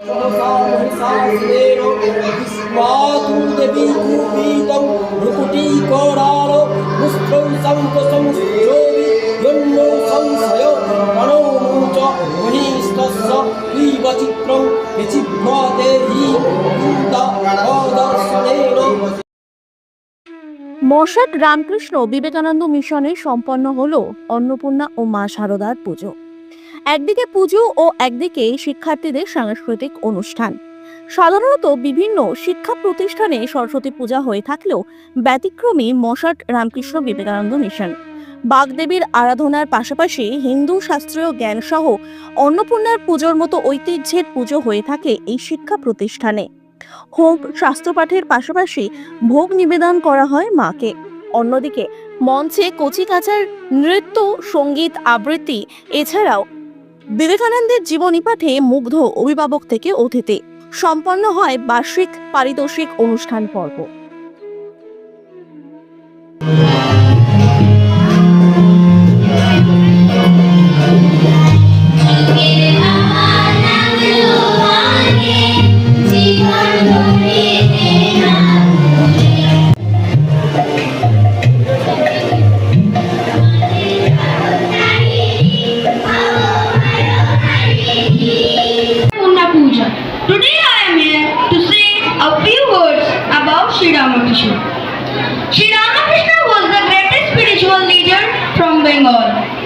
सहसामहिषासुरेण विश्वातु देवी कुपीतं भ्रुकुटीकरालो मुष्ठौ शङ्खसंश्रोभि यन्नो संशयो प्रणो मुच महिस्तस्य क्लीबचित्रं विचिभ्रते हि दर्शनेन মশাট রামকৃষ্ণ বিবেকানন্দ মিশনে সম্পন্ন হলো অন্নপূর্ণা ও মা শারদার পুজো একদিকে পুজো ও একদিকে শিক্ষার্থীদের সাংস্কৃতিক অনুষ্ঠান। সাধারণত বিভিন্ন শিক্ষা প্রতিষ্ঠানে সরস্বতী পূজা হয়ে থাকলেও ব্যতিক্রমী মশাট রামকৃষ্ণ বিবেকানন্দ মিশন। বাগদেবীর আরাধনার পাশাপাশি হিন্দু শাস্ত্রীয় জ্ঞান সহ অন্নপূর্ণার পুজোর মতো ঐতিহ্যের পুজো হয়ে থাকে এই শিক্ষা প্রতিষ্ঠানে। হোম শাস্ত্রপাঠের পাশাপাশি ভোগ নিবেদন করা হয় মাকে। অন্যদিকে মঞ্চে কচিকাচার নৃত্য, সংগীত, আবৃত্তি, এছাড়াও বিবেকানন্দের জীবনী পাঠে মুগ্ধ অভিভাবক থেকে অতিথি। সম্পন্ন হয় বার্ষিক পারিতোষিক অনুষ্ঠান পর্ব।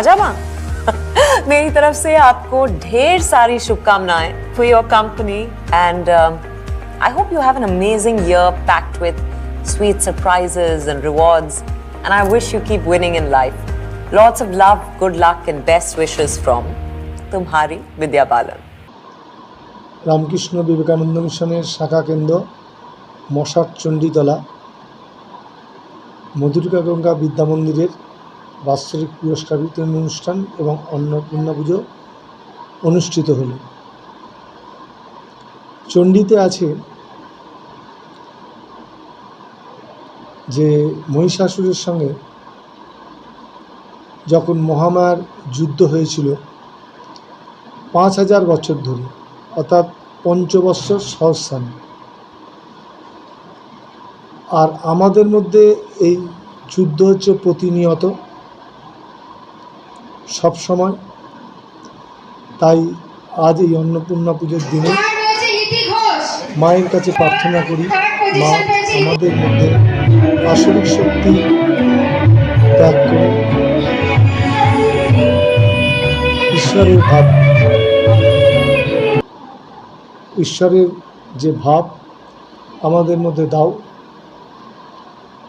চক্রবর্তী থার্ড পজিশন পেয়েছে Iti Ghosh hi royal paints and fittings केम छो मजामा मेरी तरफ से आपको ढेर सारी शुभकामनाएं for your company and I hope you have an amazing year packed with sweet surprises and rewards and I wish you keep winning in life. Lots of love, good luck and best wishes from Tumhari Vidya Balan. Ramakrishna Vivekananda মিশনের শাখা কেন্দ্র মশার চণ্ডীতলা মধুরিকা গঙ্গা বিদ্যা মন্দিরের বাৎসরিক পুরস্কার বিতরণ অনুষ্ঠান এবং অন্নপূর্ণা পুজো অনুষ্ঠিত হল। চণ্ডীতে আছে যে মহিষাসুরের সঙ্গে যখন মহামায়ার যুদ্ধ হয়েছিল পাঁচ হাজার বছর ধরে, অর্থাৎ পঞ্চবৎসর সহস্রান। আর আমাদের মধ্যে এই যুদ্ধ হচ্ছে প্রতিনিয়ত সব সময় তাই আজ এই অন্নপূর্ণা পুজোর দিনে মায়ের কাছে প্রার্থনা করি, মা, আমাদের মধ্যে আসরিক শক্তি ত্যাগ করে ঈশ্বরের ভাব, ঈশ্বরের যে ভাব আমাদের মধ্যে দাও।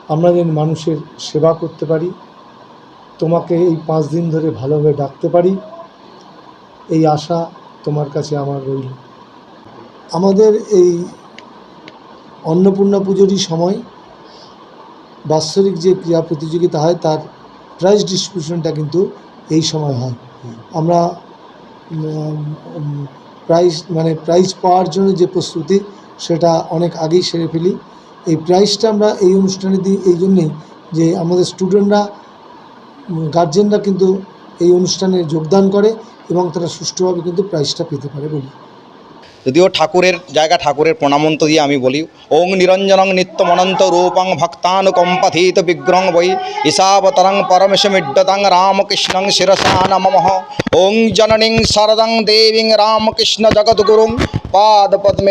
আমরা যেন মানুষের সেবা করতে পারি। তোমাকে এই পাঁচ দিন ধরে ভালোভাবে ডাকতে পারি। এই আশা তোমার কাছে আমার রইল। আমাদের এই অন্নপূর্ণা পুজোরই সময়, বাৎসরিক যে ক্রীড়া প্রতিযোগিতা হয়, তার প্রাইজ ডিস্ট্রিবিউশনটা কিন্তু এই সময় হয়। আমরা প্রাইজ মানে প্রাইজ পাওয়ার জন্য যে প্রস্তুতি, সেটা অনেক আগেই সেরে ফেলি। এই প্রাইজটা আমরা এই অনুষ্ঠানে দিই এই জন্যেই যে আমাদের স্টুডেন্টরা গার্জেনরা কিন্তু এই অনুষ্ঠানে যোগদান করে এবং তারা সুষ্ঠুভাবে কিন্তু প্রাইজটা পেতে পারে বলি। যদিও ঠাকুরের জায়গা ঠাকুরের প্রণামন্ত দিয়ে আমি বলি, ওং নিরঞ্জনং নিত্যমনন্ত রূপং ভক্তানুকম্পথিত বিগ্রং বৈ ঈশাবতরং পরমেশমিড্ডতং রামকৃষ্ণং শিরসা নমঃ। ওং জননীং শরদং দেবীং রামকৃষ্ণ জগদ্গুরুং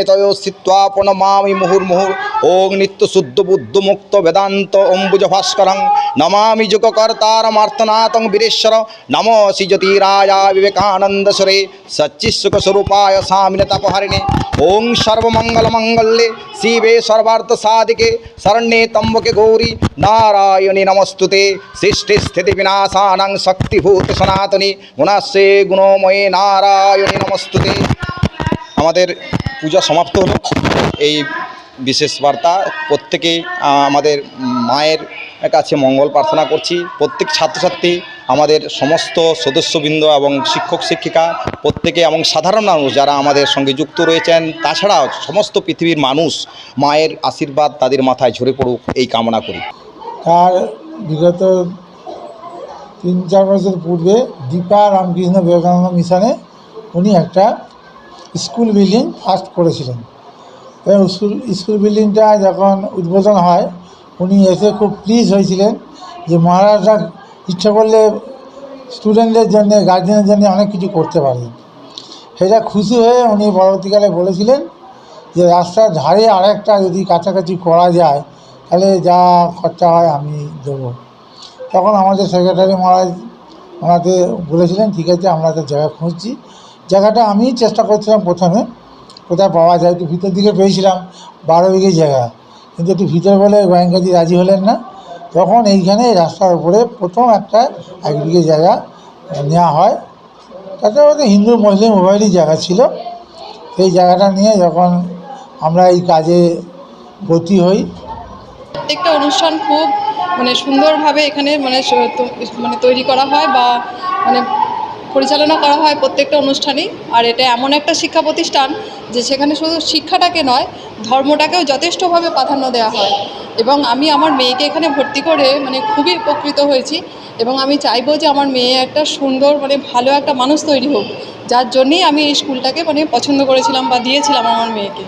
তয় স্থিত্বা প্রণমামি মুহুর্মুহুর। ওং নিত্যশুদ্ধ বুদ্ধমুক্ত বেদান্ত অম্বুজ ভাস্করং নমামি যুগকর্তারমার্তনাথং বীরেশ্বর। নম শ্রীজ্যোতিরায়া বিবেকানন্দ সুরে সচ্চিৎসুখস্বরূপায় স্বামিনে তপহারিণে ওং সর্বমঙ্গলমঙ্গলে শিবে সর্বার্থসাধিকে শরণ্যে তম্বকে গৌরী নারায়ণী নমস্তুতে সৃষ্টি স্থিতি বিনাশানাং শক্তিভূত সনাতনী গুণাস্যে গুণময়ে নারায়ণী নমস্তুতে আমাদের পূজা সমাপ্ত হলো। এই বিশেষ বার্তা প্রত্যেকে আমাদের মায়ের কাছে মঙ্গল প্রার্থনা করছি। প্রত্যেক ছাত্রছাত্রী আমাদের সমস্ত সদস্যবৃন্দ এবং শিক্ষক, শিক্ষিকা, প্রত্যেকে এবং সাধারণ মানুষ যারা আমাদের সঙ্গে যুক্ত রয়েছেন, তাছাড়াও সমস্ত পৃথিবীর মানুষ মায়ের আশীর্বাদ তাদের মাথায় ঝরে পড়ুক, এই কামনা করি। তার বিগত তিন, চার বছর পূর্বে দীপা রামকৃষ্ণ বিবেকানন্দ মিশনে উনি একটা স্কুল বিল্ডিং ফার্স্ট করেছিলেন। স্কুল স্কুল বিল্ডিংটা যখন উদ্বোধন হয়, উনি এসে খুব প্লিজ হয়েছিলেন যে মহারাজরা ইচ্ছা করলে স্টুডেন্টদের জন্য গার্জেনের জন্য অনেক কিছু করতে পারে। সেটা খুশি হয়ে উনি পরবর্তীকালে বলেছিলেন যে, রাস্তার ধারে আরেকটা যদি কাছাকাছি করা যায়, তাহলে যা খরচা হয় আমি দেবো। তখন আমাদের সেক্রেটারি মহারাজ ওনাকে বলেছিলেন, ঠিক আছে, আমরা তো জায়গা খুঁজছি। জায়গাটা আমি চেষ্টা করছিলাম প্রথমে। কোথায় পাওয়া যায়, একটু ভিতর দিকে পেয়েছিলাম, বারো বিঘে জায়গা। কিন্তু একটু ভিতর বলে গোয়েঙ্কাজি রাজি হলেন না। তখন এইখানে এই রাস্তার উপরে প্রথম একটা এক বিঘে জায়গা নেওয়া হয়। তাতে আমাদের হিন্দু, মুসলিম উভয়েরই জায়গা ছিল। সেই জায়গাটা নিয়ে যখন আমরা এই কাজে গতি হই। প্রত্যেকটা অনুষ্ঠান খুব মানে সুন্দরভাবে এখানে মানে মানে তৈরি করা হয় বা মানে পরিচালনা করা হয় প্রত্যেকটা অনুষ্ঠানই। আর এটা এমন একটা শিক্ষা প্রতিষ্ঠান যে সেখানে শুধু শিক্ষাটাকে নয়, ধর্মটাকেও যথেষ্টভাবে প্রাধান্য দেওয়া হয়। এবং আমি আমার মেয়েকে এখানে ভর্তি করে মানে খুবই উপকৃত হয়েছি এবং আমি চাইব যে আমার মেয়ে একটা সুন্দর মানে ভালো একটা মানুষ তৈরি হোক, যার জন্যেই আমি এই স্কুলটাকে মানে পছন্দ করেছিলাম বা দিয়েছিলাম আমার মেয়েকে।